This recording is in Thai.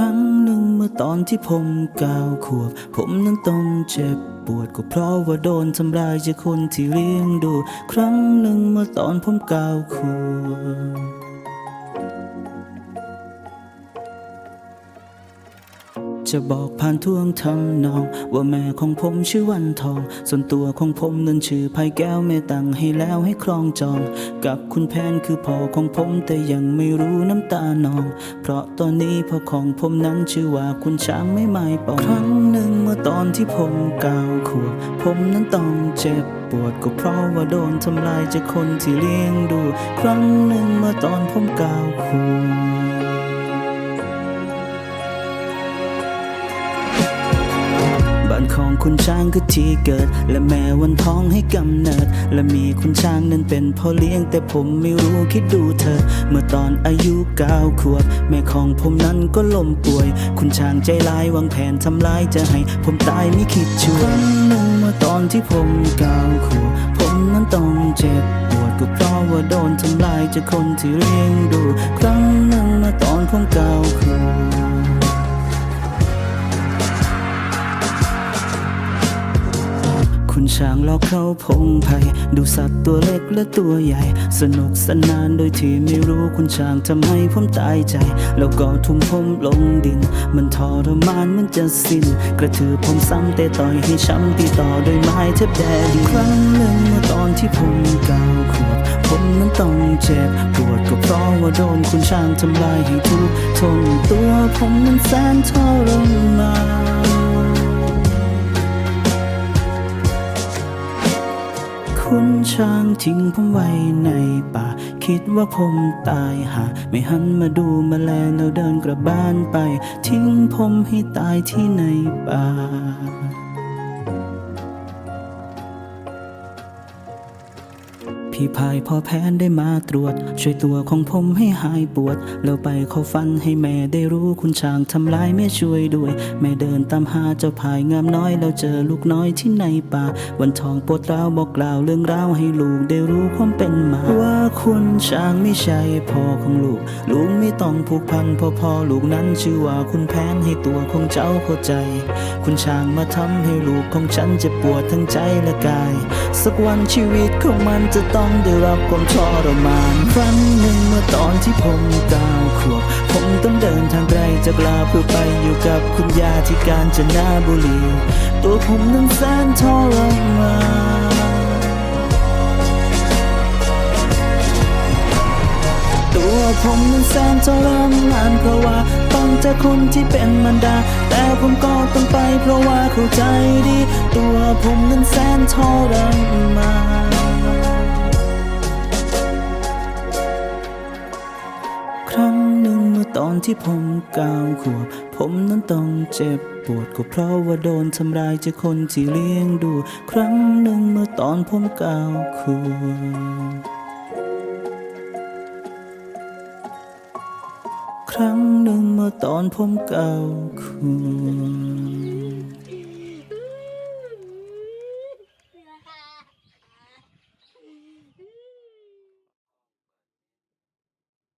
ครั้งหนึ่งเมื่อตอนที่ผมก้าวขวบ ผมนั้นต้องเจ็บปวดก็เพราะว่าโดนทำร้ายจากคนที่เลี้ยงดู ครั้งหนึ่งเมื่อตอนผมก้าวขวบ จะบอกผ่านท่วงทำนอง ว่าแม่ของผมชื่อวันทอง ส่วนตัวของผมนั้นชื่อภัยแก้วแม่ตั้งให้แล้วให้ครองจอง กับคุณแพนคือพ่อของผมแต่ยังไม่รู้น้ำตานอง เพราะตอนนี้พ่อของผมนั้นชื่อว่าคุณช้างไม่ไม้ปองครั้งหนึ่งเมื่อตอนที่ผมก้าวขวบผมนั้นต้องเจ็บปวดก็เพราะว่าโดนทำลายจากคนที่เลี้ยงดู ครั้งหนึ่งเมื่อตอนผมก้าวขวบ คุณช้างคือที่เกิด และแม่วันท้องให้กำเนิด และมีคุณช้างนั้นเป็นพ่อเลี้ยง แต่ผมไม่รู้คิดดูเธอ เมื่อตอนอายุเก้าขวบ แม่ของผมนั้นก็ล้มป่วย คุณช้างใจร้ายวางแผนทำร้ายจะให้ผมตายไม่คิดช่วยครั้งหนึ่งเมื่อตอนที่ผมเก้าขวบผมนั้นต้องเจ็บปวดก็เพราะว่าโดนทำลายจากคนที่เลี้ยงดู ครั้งหนึ่งเมื่อตอนผมเก้าขวบ ช้างลอกเข้าพงไผ่ดูสัตว์ตัวเล็กและตัวใหญ่ สนุกสนานโดยที่ไม่รู้คุณช้างทำให้ผมตายใจ แล้วก็ทุ่มผมลงดิน มันทรมานมันจะสิ้น กระถือผมซ้ำแต่ต่อยให้ช้ำตีต่อด้วยไม้แทบแดดีครั้งหนึ่งเมื่อตอนที่ผมเก้าขวบผมนั้นต้องเจ็บปวดก็เพราะว่าโดนคุณช้างทำลายให้ทุกทนตัวผมนั้นแสนทรม ช้างทิ้งผมไว้ในป่า คิดว่าผมตายหา ไม่หันมาดูมาแลแล้วเดินกลับบ้านไป ทิ้งผมให้ตายที่ในป่า พี่พายพอแพนได้มาตรวจ ช่วยตัวของผมให้หายปวด แล้วไปเข้าฟันให้แม่ได้รู้คุณช้างทำร้ายแม่ช่วยด้วย แม่เดินตามหาเจ้าพายงามน้อย แล้วเจอลูกน้อยที่ในป่า วันทองปวดร้าวบอกกล่าวเรื่องราวให้ลูกได้รู้ความเป็นมา ว่าคุณช้างไม่ใช่พ่อของลูก ลูกไม่ต้องผูกพันเพ่อพ่อลูกนั้นชื่อว่าคุณแพนให้ตัวของเจ้าเข้าใจ คุณช้างมาทำให้ลูกของฉันเจ็บปวดทั้งใจและกาย สักวันชีวิตของมันจะต้องได้รับความทรมานครั้งหนึ่งเมื่อตอนที่ผมเก้าวขวบผมต้องเดินทางไกลจากลาเพื่อไปอยู่กับคุณยาที่กาญจนบุรี ตัวผมนั้นแสนทรมานตัวผมนั้นแสนทรมานเพราะว่าต้องเจอคนที่เป็นมันดา แต่ผมก็ต้องไปเพราะว่าเข้าใจดี ตัวผมนั้นแสนทรมาน ตอนที่ผมเก้าวขวบ ผมนั้นต้องเจ็บปวดก็เพราะว่าโดนทำร้ายจากคนที่เลี้ยงดู ครั้งหนึ่งเมื่อตอนผมเก้าวขวบครั้งหนึ่งเมื่อตอนผมเก้าวขวบ